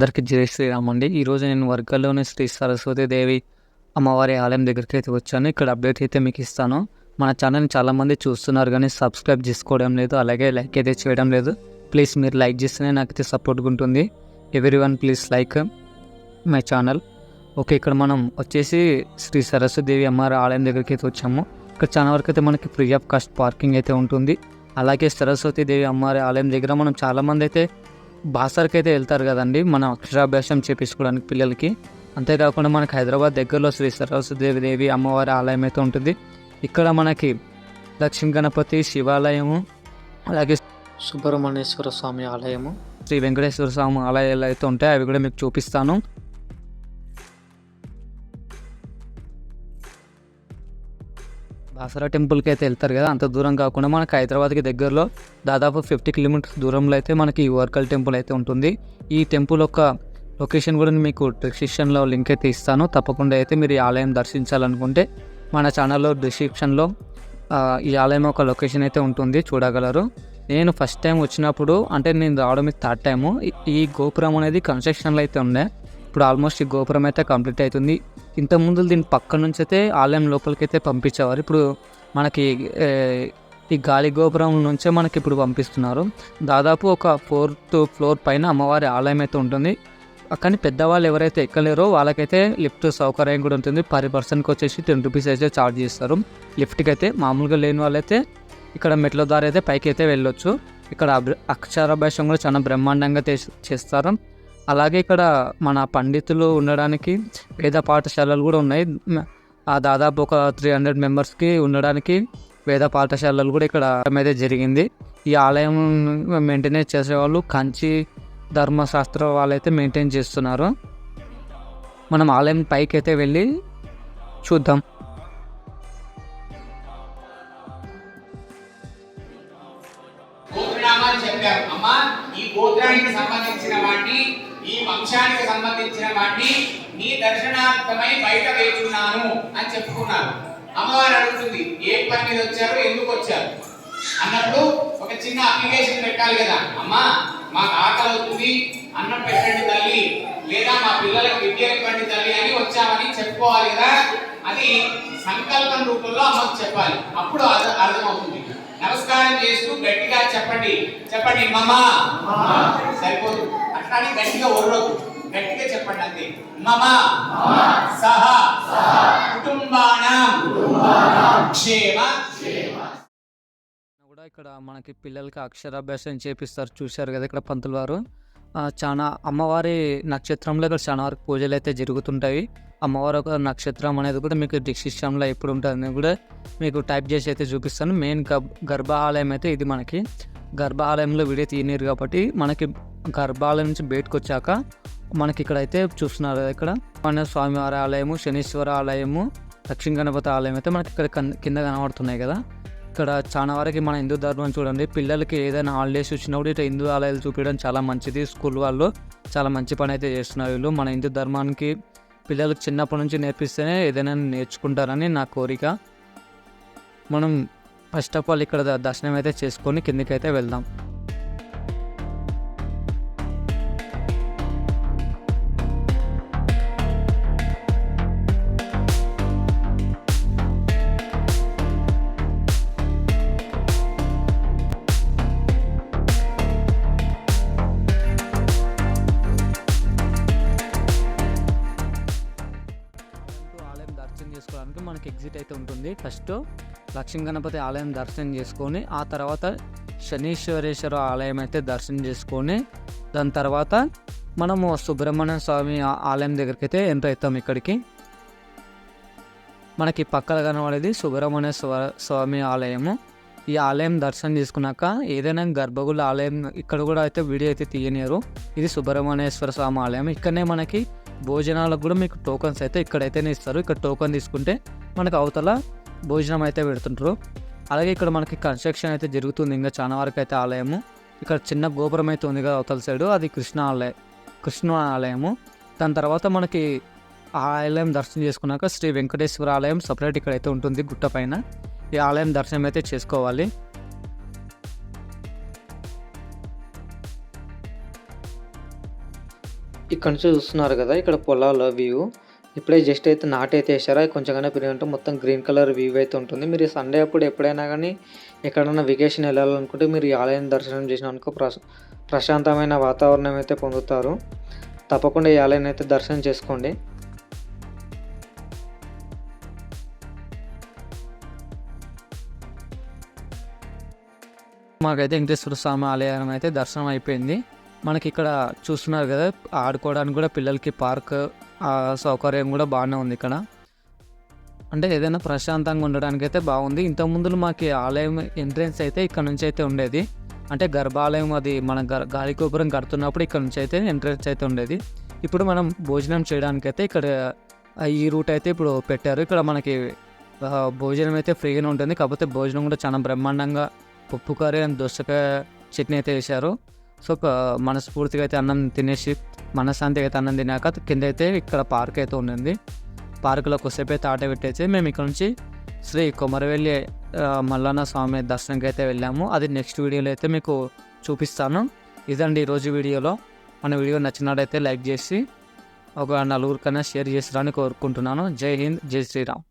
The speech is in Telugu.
అందరికీ జై శ్రీరామ్ అండి ఈరోజు నేను వర్గంలోని శ్రీ సరస్వతి దేవి అమ్మవారి ఆలయం దగ్గరికి అయితే వచ్చాను. ఇక్కడ అప్డేట్ అయితే మీకు ఇస్తాను. మన ఛానల్ని చాలామంది చూస్తున్నారు కానీ సబ్స్క్రైబ్ చేసుకోవడం లేదు అలాగే లైక్ అయితే చేయడం లేదు. ప్లీజ్ మీరు లైక్ చేస్తేనే నాకైతే సపోర్ట్గా ఉంటుంది. Every one please like my channel. Okay ఇక్కడ మనం వచ్చేసి శ్రీ సరస్వతి దేవి అమ్మవారి ఆలయం దగ్గరికి అయితే వచ్చాము. ఇక్కడ చాలా వరకు అయితే మనకి ఫ్రీ ఆఫ్ కాస్ట్ పార్కింగ్ అయితే ఉంటుంది. అలాగే సరస్వతి దేవి అమ్మవారి ఆలయం దగ్గర మనం చాలామంది అయితే బాసర్కి అయితే వెళ్తారు కదండి. మన అక్షరాభ్యాసం చేపించుకోవడానికి పిల్లలకి. అంతేకాకుండా మనకి హైదరాబాద్ దగ్గరలో శ్రీ సరస్వతి దేవి అమ్మవారి ఆలయం అయితే ఉంటుంది. ఇక్కడ మనకి లక్ష్మీ గణపతి శివాలయము అలాగే సుబ్రహ్మణ్యేశ్వర స్వామి ఆలయము. శ్రీ వెంకటేశ్వర స్వామి ఆలయాలు అయితే ఉంటాయి. అవి కూడా మీకు చూపిస్తాను. బాసరా టెంపుల్కి అయితే వెళ్తారు కదా అంత దూరం కాకుండా మనకి హైదరాబాద్కి దగ్గరలో దాదాపు ఫిఫ్టీ కిలోమీటర్స్ దూరంలో అయితే మనకి ఈ వర్కల్ టెంపుల్ అయితే ఉంటుంది. ఈ టెంపుల్ యొక్క లొకేషన్ కూడా నేను మీకు డిస్క్రిప్షన్లో లింక్ అయితే ఇస్తాను. తప్పకుండా అయితే మీరు ఈ ఆలయం దర్శించాలనుకుంటే మన ఛానల్లో డిస్క్రిప్షన్లో ఈ ఆలయం ఒక లొకేషన్ అయితే ఉంటుంది చూడగలరు. నేను ఫస్ట్ టైం వచ్చినప్పుడు అంటే నేను రావడం మీద థర్డ్ టైము ఈ- ఈ గోపురం అనేది కన్స్ట్రక్షన్లో అయితే ఉండే. ఇప్పుడు ఆల్మోస్ట్ ఈ గోపురం అయితే కంప్లీట్ అవుతుంది. ఇంతకుముందు దీని పక్క నుంచి అయితే ఆలయం లోపలికి అయితే పంపించేవారు. ఇప్పుడు మనకి ఈ గాలి గోపురం నుంచే మనకి ఇప్పుడు పంపిస్తున్నారు. దాదాపు ఒక ఫోర్త్ ఫ్లోర్ పైన అమ్మవారి ఆలయం అయితే ఉంటుంది. కానీ పెద్దవాళ్ళు ఎవరైతే ఎక్కలేరో వాళ్ళకైతే లిఫ్ట్ సౌకర్యం కూడా ఉంటుంది. పర్ పర్సన్కి వచ్చేసి టెన్ రూపీస్ అయితే ఛార్జ్ చేస్తారు. లిఫ్ట్కి అయితే మామూలుగా లేని వాళ్ళైతే ఇక్కడ మెట్ల ద్వారా అయితే పైకి అయితే వెళ్ళొచ్చు. ఇక్కడ అక్షరాభ్యాసం కూడా చాలా బ్రహ్మాండంగా చేస్తారు. అలాగే ఇక్కడ మన పండితులు ఉండడానికి వేద పాఠశాలలు కూడా ఉన్నాయి. ఆ దాదాపు ఒక త్రీ హండ్రెడ్ మెంబర్స్కి ఉండడానికి వేద పాఠశాలలు కూడా ఇక్కడ అయితే జరిగింది. ఈ ఆలయం మెయింటెనెన్స్ చేసేవాళ్ళు కంచి ధర్మశాస్త్ర వాళ్ళైతే మెయింటైన్ చేస్తున్నారు. మనం ఆలయం పైకి అయితే వెళ్ళి చూద్దాం. సంబంధించిన వాడిని ఈ వంశానికి సంబంధించిన వాడిని నీ దర్శనార్థమై బయట వేచున్నాను అని చెప్పుకున్నారు. అమ్మవారు అడుగుతుంది ఏ పని మీద వచ్చారు? ఎందుకు వచ్చారు? అన్నప్పుడు ఒక చిన్న అప్లికేషన్ పెట్టాలి కదా. అమ్మా మాకు ఆకలి అవుతుంది అన్నం పెట్టండి తల్లి లేదా మా పిల్లలకు విద్య ఇవ్వండి తల్లి అని వచ్చామని చెప్పుకోవాలి కదా. అది సంకల్పం రూపంలో అమ్మకు చెప్పాలి. అప్పుడు అర్థమవుతుంది. నమస్కారం చేస్తూ చెప్పండి చెప్పండి మమా. సరిపోదు. అట్లానే గట్టిగా ఒర్రొద్దు. గట్టిగా చెప్పండి అంతే. మమా. సహ. కుటుంబానం. క్షేమ. కూడా ఇక్కడ మనకి పిల్లలకి అక్షరాభ్యాసం చేపిస్తారు. చూశారు కదా ఇక్కడ పంతులు వారు. చాలా అమ్మవారి నక్షత్రంలో ఇక్కడ చాలా వరకు పూజలు అయితే జరుగుతుంటాయి. అమ్మవారి ఒక నక్షత్రం అనేది కూడా మీకు డిస్క్రిప్షన్లో ఎప్పుడు ఉంటుంది కూడా మీకు టైప్ చేసి అయితే చూపిస్తాను. మెయిన్ గర్భ గర్భాలయం అయితే ఇది మనకి. గర్భాలయంలో వీడియో తీయనీరు కాబట్టి మనకి గర్భాలయం నుంచి బయటకు వచ్చాక మనకి ఇక్కడ అయితే చూస్తున్నారు ఇక్కడ. మన స్వామివారి ఆలయము శనీశ్వర ఆలయము లక్ష్మీ గణపతి ఆలయం అయితే మనకి ఇక్కడ కన్- కింద కనబడుతున్నాయి కదా. ఇక్కడ చాలా వరకు మన హిందూ ధర్మం చూడండి. పిల్లలకి ఏదైనా హాలిడేస్ వచ్చినప్పుడు ఇట్లా హిందూ ఆలయాలు చూపించడం చాలా మంచిది. స్కూల్ వాళ్ళు చాలా మంచి పని అయితే చేస్తున్నారు వీళ్ళు. మన హిందూ ధర్మానికి పిల్లలకు చిన్నప్పటి నుంచి నేర్పిస్తేనే ఏదైనా నేర్చుకుంటారని నా కోరిక. మనం ఫస్ట్ ఆఫ్ ఆల్ ఇక్కడ ద- దర్శనం అయితే చేసుకొని కిందికి అయితే వెళ్దాం ఆలయం దర్శనం చేసుకోవడానికి మనకి ఎగ్జిట్ అయితే ఉంటుంది. ఫస్ట్ లక్ష్మీ గణపతి ఆలయం దర్శనం చేసుకొని ఆ తర్వాత శనీశ్వరేశ్వర ఆలయం అయితే దర్శనం చేసుకొని దాని తర్వాత మనము సుబ్రహ్మణ్య స్వామి ఆలయం దగ్గరికి అయితే ఎంటర్ అవుతాం ఇక్కడికి. మనకి పక్కన కనబడేది సుబ్రహ్మణ్య స్వామి ఆలయము. ఈ ఆలయం దర్శనం చేసుకున్నాక ఏదైనా గర్భగుడి ఆలయం ఇక్కడ కూడా అయితే వీడియో అయితే తీయనియరు. ఇది సుబ్రహ్మణ్యేశ్వర స్వామి ఆలయం. ఇక్కడనే మనకి భోజనాలకు కూడా మీకు టోకన్స్ అయితే ఇక్కడైతేనే ఇస్తారు. ఇక్కడ టోకన్ తీసుకుంటే మనకు అవతల భోజనం అయితే పెడుతుంటారు అలాగే ఇక్కడ మనకి కన్స్ట్రక్షన్ అయితే జరుగుతుంది. ఇంకా చాలా వరకు అయితే ఆలయము. ఇక్కడ చిన్న గోపురం అయితే ఉంది కదా అవతల సైడు. అది కృష్ణ ఆలయం కృష్ణ ఆలయము. దాని తర్వాత మనకి ఆ ఆలయం దర్శనం చేసుకున్నాక శ్రీ వెంకటేశ్వర ఆలయం సపరేట్ ఇక్కడ అయితే ఉంటుంది గుట్ట పైన. ఈ ఆలయం దర్శనం అయితే చేసుకోవాలి. ఇక్కడ నుంచి చూస్తున్నారు కదా ఇక్కడ పొలాల వ్యూ ఇప్పుడే జస్ట్ అయితే నాట్ అయితే వేసారా? కొంచెంగానే పెరిగి ఉంటే మొత్తం గ్రీన్ కలర్ వ్యూ అయితే ఉంటుంది. మీరు సండే అప్పుడు ఎప్పుడైనా కానీ ఎక్కడైనా వెకేషన్ వెళ్ళాలనుకుంటే మీరు ఈ ఆలయం దర్శనం చేసినానుకో ప్రశ ప్రశాంతమైన వాతావరణం అయితే పొందుతారు. తప్పకుండా ఈ ఆలయాన్ని అయితే దర్శనం చేసుకోండి. మాకైతే వెంకటేశ్వర స్వామి ఆలయం అయితే దర్శనం అయిపోయింది. మనకి ఇక్కడ చూస్తున్నారు కదా ఆడుకోవడానికి కూడా పిల్లలకి పార్క్ సౌకర్యం కూడా బాగానే ఉంది ఇక్కడ. అంటే ఏదైనా ప్రశాంతంగా ఉండడానికి అయితే బాగుంది. ఇంతకుముందు మాకు ఆలయం ఎంట్రెన్స్ అయితే ఇక్కడ నుంచి అయితే ఉండేది. అంటే గర్భాలయం అది మన గర్ గాలి గోపురం కడుతున్నప్పుడు ఇక్కడ నుంచి అయితే ఎంట్రెన్స్ అయితే ఉండేది. ఇప్పుడు మనం భోజనం చేయడానికి అయితే ఇక్కడ ఈ రూట్ అయితే ఇప్పుడు పెట్టారు. ఇక్కడ మనకి భోజనం అయితే ఫ్రీగానే ఉంటుంది. కాకపోతే భోజనం కూడా చాలా బ్రహ్మాండంగా పప్పు కర్రీ అండ్ దోసకాయ చట్నీ అయితే వేశారు సో మనస్ఫూర్తిగా అయితే అన్నం తినేసి మనశ్శాంతిగా అయితే అన్నం తినాక కింద అయితే ఇక్కడ పార్క్ అయితే ఉండింది. పార్కులో కొద్దిసేపు అయితే ఆట పెట్టేసి మేము ఇక్కడ నుంచి శ్రీ కొమరవెల్లి మల్లన్న స్వామి దర్శనంకి అయితే వెళ్ళాము. అది నెక్స్ట్ వీడియోలో అయితే మీకు చూపిస్తాను. ఇదండి ఈరోజు వీడియోలో. మన వీడియో నచ్చినట్టయితే లైక్ చేసి ఒక నలుగురికైనా షేర్ చేసిరని కోరుకుంటున్నాను. జై హింద్ జై శ్రీరామ్.